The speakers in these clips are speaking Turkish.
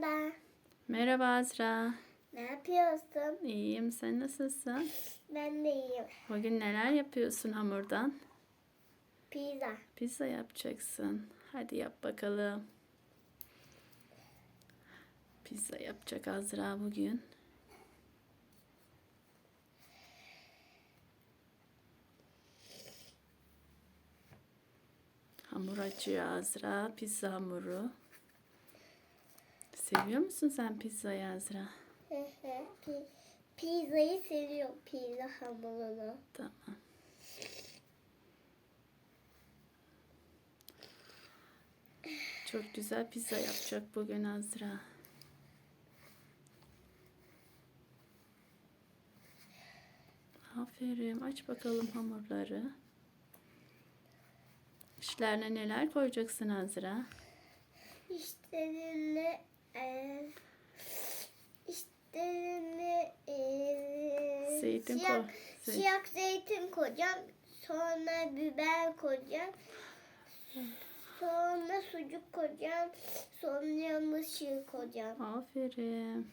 Merhaba. Merhaba Azra. Ne yapıyorsun? İyiyim. Sen nasılsın? Ben de iyiyim. Bugün neler yapıyorsun hamurdan? Pizza. Pizza yapacaksın. Hadi yap bakalım. Pizza yapacak Azra bugün. Hamur açıyor Azra. Pizza hamuru. Seviyor musun sen pizzayı Azra? Hı hı. Pi- Pizzayı seviyorum. Pizza hamurunu. Tamam. Çok güzel pizza yapacak bugün Azra. Aferin. Aç bakalım hamurları. İşlerine neler koyacaksın Azra? İşlerine eee işlerine eee Zeytin siyah, koy. Zey- siyah zeytin koyacağım. Sonra biber koyacağım. Sonra sucuk koyacağım. Sonra mısır koyacağım. Aferin.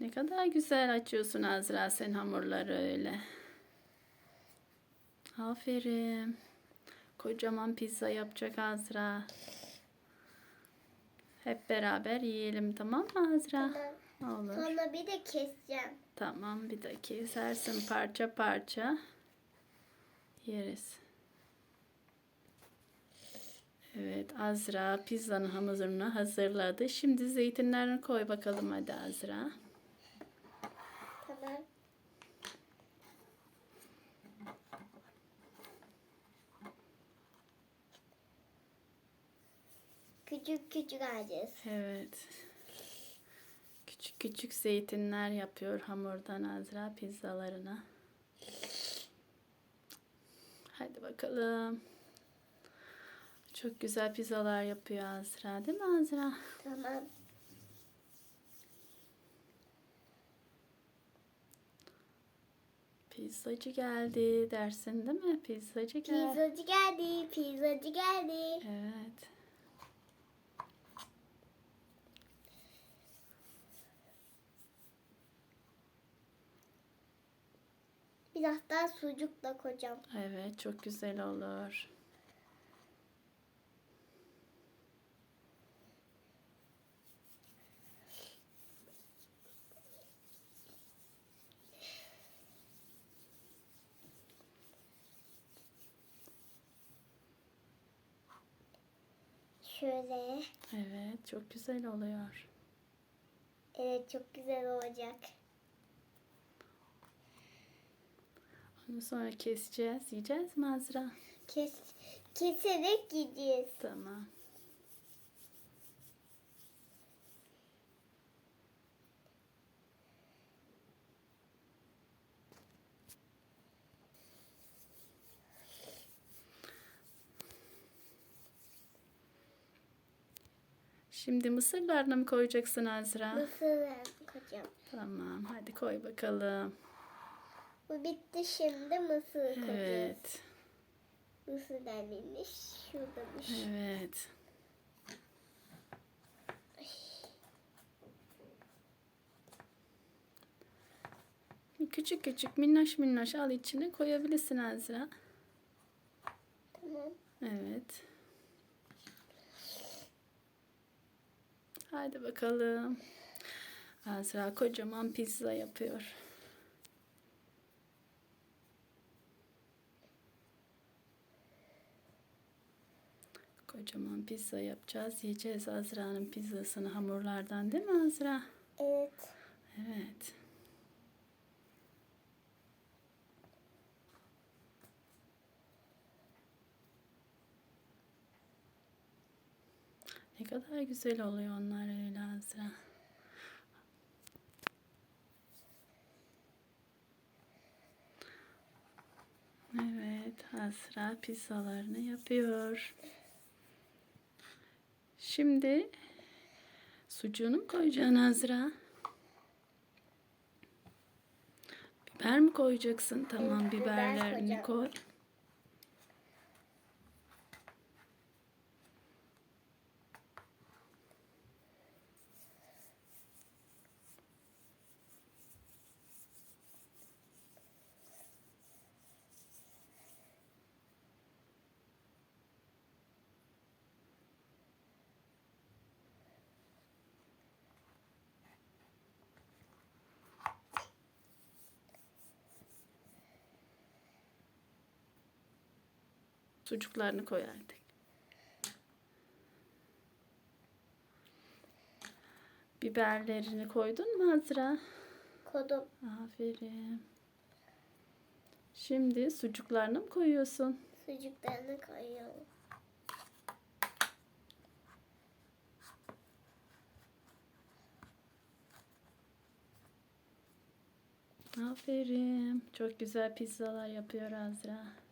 Ne kadar güzel açıyorsun Azra sen hamurları öyle. Aferin. Kocaman pizza yapacak Azra. Hep beraber yiyelim tamam mı Azra? Tamam. Olur. Sonra bir de keseceğim. Tamam bir de kesersin parça parça. Yeriz. Evet Azra pizzanın hamurunu hazırladı. Şimdi zeytinlerini koy bakalım hadi Azra. Tamam. Küçük küçük alacağız. Evet. Küçük küçük zeytinler yapıyor hamurdan Azra pizzalarına. Hadi bakalım. Çok güzel pizzalar yapıyor Azra değil mi Azra? Tamam. Pizzacı geldi dersin değil mi? Pizzacı geldi. Pizzacı geldi, pizzacı geldi. Evet. Biraz daha sucuk da koyacağım. Evet çok güzel olur. Şöyle. Evet çok güzel oluyor. Evet çok güzel olacak. Onu sonra keseceğiz. Yiyeceğiz mi Azra? Kes, keserek yiyeceğiz. Tamam. Şimdi mısırlarını mı koyacaksın Azra? Mısır koyacağım. Tamam hadi koy bakalım. Bu bitti şimdi mısır koyacağız. Evet. Mısır denilmiş. Şuradamış. Evet. Küçük küçük minnoş minnoş al içine koyabilirsin Azra. Tamam. Evet. Hadi bakalım. Azra kocaman pizza yapıyor. Kocaman pizza yapacağız. Yiyeceğiz Azra'nın pizzasını hamurlardan değil mi Azra? Evet. Evet. Ne kadar güzel oluyor onlar öyle Azra. Evet, Azra pizzalarını yapıyor. Şimdi sucuğunu mu koyacaksın Azra? Biber mi koyacaksın? Tamam biber biberlerini koyacağım. koy. Sucuklarını koy artık. Biberlerini koydun mu Azra? Kodum. Aferin. Şimdi sucuklarını mı koyuyorsun? Sucuklarını koyuyorum. Aferin. Çok güzel pizzalar yapıyor Azra.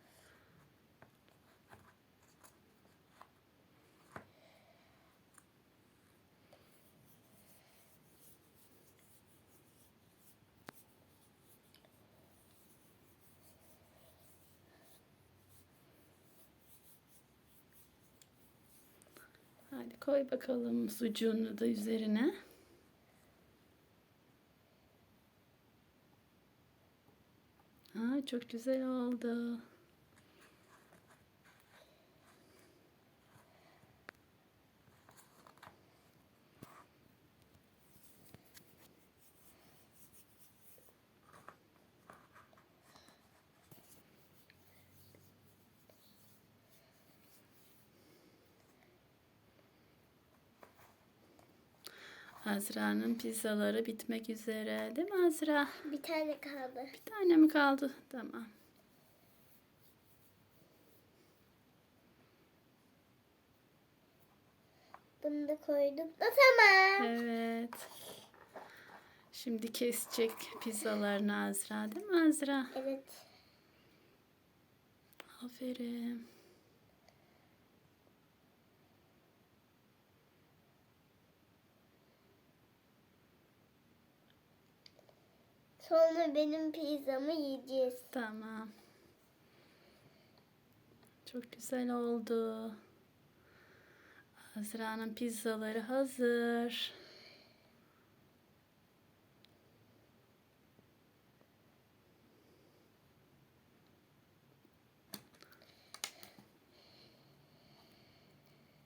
Hadi koy bakalım sucuğunu da üzerine. Aa, çok güzel oldu. Azra'nın pizzaları bitmek üzere değil mi Azra? Bir tane kaldı. Bir tane mi kaldı? Tamam. Bunu da koyduk da tamam. Evet. Şimdi kesecek pizzalarını Azra değil mi Azra? Evet. Aferin. Sonra benim pizzamı yiyeceğiz. Tamam. Çok güzel oldu. Azra'nın pizzaları hazır.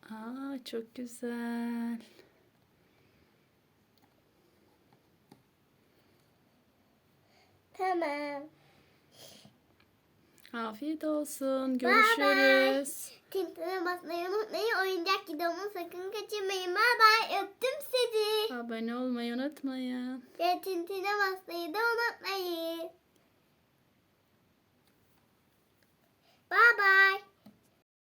Aa, çok güzel. Tamam. Afiyet olsun. Görüşürüz. Tintine basmayı unutmayın. Oyuncak gidomu sakın kaçırmayın. Bye bye. Öptüm sizi. Abone olmayı unutmayın. Ve tintine basmayı da unutmayın. Bye bye.